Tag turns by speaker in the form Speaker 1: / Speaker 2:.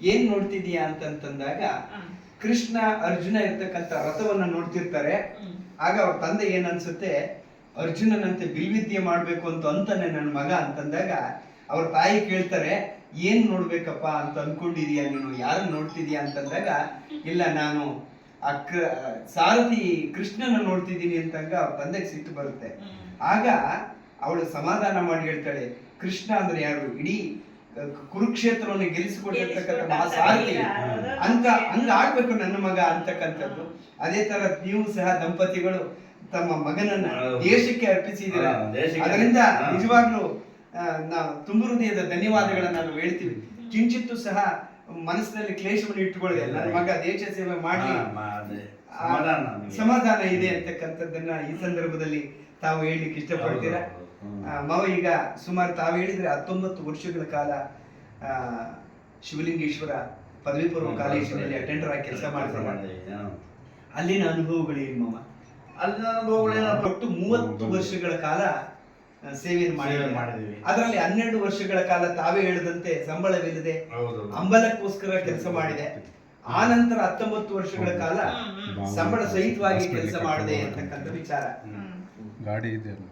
Speaker 1: ಏನ್ ನೋಡ್ತಿದೀಯಾ ಅಂತಂತಂದಾಗ ಕೃಷ್ಣ ಅರ್ಜುನ ಇರ್ತಕ್ಕಂಥ ರಥವನ್ನ ನೋಡ್ತಿರ್ತಾರೆ. ಆಗ ಅವ್ರ ತಂದೆ ಏನ್ ಅನ್ಸುತ್ತೆ ಅರ್ಜುನನಂತೆ ಬಿಲ್ವಿದ್ಯೆ ಮಾಡ್ಬೇಕು ಅಂತ ಅಂತಾನೆ ನನ್ನ ಮಗ ಅಂತಂದಾಗ ಅವ್ರ ತಾಯಿ ಕೇಳ್ತಾರೆ ಏನ್ ನೋಡ್ಬೇಕಪ್ಪ ಅಂತ ಅನ್ಕೊಂಡಿದೀಯ ನೀನು? ಯಾರು ನೋಡ್ತಿದೀಯ? ಅಂತಂದಾಗ ಇಲ್ಲ ನಾನು ಆ ಸಾರಥಿ ಕೃಷ್ಣನ ನೋಡ್ತಿದ್ದೀನಿ ಅಂತಂಗ ಅವ್ರ ತಂದೆಗೆ ಸಿಟ್ಟು ಬರುತ್ತೆ. ಆಗ ಅವಳು ಸಮಾಧಾನ ಮಾಡಿ ಹೇಳ್ತಾಳೆ ಕೃಷ್ಣ ಅಂದ್ರೆ ಯಾರು? ಇಡೀ ಕುರುಕ್ಷೇತ್ರವನ್ನು ಗೆಲ್ಲಿಸಿಕೊಂಡಿರ್ತಕ್ಕಂಥ ಮಹಾಸಾರಥಿ. ಅಂತ ಹಂಗ ಆಗ್ಬೇಕು ನನ್ನ ಮಗ ಅಂತಕ್ಕಂಥದ್ದು. ಅದೇ ತರ ನೀವು ಸಹ ದಂಪತಿಗಳು ತಮ್ಮ ಮಗನನ್ನ. ದೇಶಕ್ಕೆ ಅರ್ಪಿಸಿದ್ದೀರಾ? ಅದರಿಂದ ನಿಜವಾಗಲೂ ನಾ ನಾವು ತುಂಬ ಹೃದಯದ ಧನ್ಯವಾದಗಳನ್ನ ನಾವು ಹೇಳ್ತೀವಿ. ಕಿಂಚಿತ್ತು ಸಹ ಮನಸ್ಸಿನಲ್ಲಿ ಕ್ಲೇಶವನ್ನು ಇಟ್ಟುಕೊಳ್ಳದೆ ನನ್ನ ಮಗ ದೇಶ ಸೇವೆ
Speaker 2: ಮಾಡಿ. ಸಮಾಧಾನ
Speaker 1: ಇದೆ ಅಂತಕ್ಕಂಥದ್ದನ್ನ ಈ ಸಂದರ್ಭದಲ್ಲಿ ತಾವು ಹೇಳಲಿಕ್ಕೆ ಇಷ್ಟಪಡ್ತೀರಾ. ಮಾವ ಈಗ ಸುಮಾರು ತಾವು ಹೇಳಿದ್ರೆ ಹತ್ತೊಂಬತ್ತು ವರ್ಷಗಳ ಕಾಲ ಶಿವಲಿಂಗೇಶ್ವರ ಪದವಿ ಪೂರ್ವ ಕಾಲೇಜಿನಲ್ಲಿ ಅಟೆಂಡರ್ ಆಗಿ ಕೆಲಸ ಮಾಡ್ತಾರೆ ಅಲ್ಲಿನ ಅನುಭವಗಳೇನು ಮಾವ?
Speaker 2: ಅಲ್ಲಿನ ಅನುಭವಗಳು?
Speaker 1: ಒಟ್ಟು ಮೂವತ್ತು ವರ್ಷಗಳ ಕಾಲ ಸೇವೆಯನ್ನು
Speaker 2: ಸೇವೆ
Speaker 1: ಮಾಡಿದ್ದೀವಿ. ಅದರಲ್ಲಿ ಹನ್ನೆರಡು ವರ್ಷಗಳ ಕಾಲ ತಾವೇ ಹೇಳಿದಂತೆ ಸಂಬಳವಿಲ್ಲದೆ
Speaker 2: ಹೌದು.
Speaker 1: ಅಂಬಲಕ್ಕೋಸ್ಕರ ಕೆಲಸ ಮಾಡಿದೆ. ಆ ನಂತರ ಹತ್ತೊಂಬತ್ತು ವರ್ಷಗಳ ಕಾಲ ಸಂಬಳ ಸಹಿತವಾಗಿ ಕೆಲಸ ಮಾಡಿದೆ ಅಂತಕ್ಕಂಥ ವಿಚಾರ.
Speaker 3: ಗಾಡಿ ಇದೆ ಅಲ್ಲ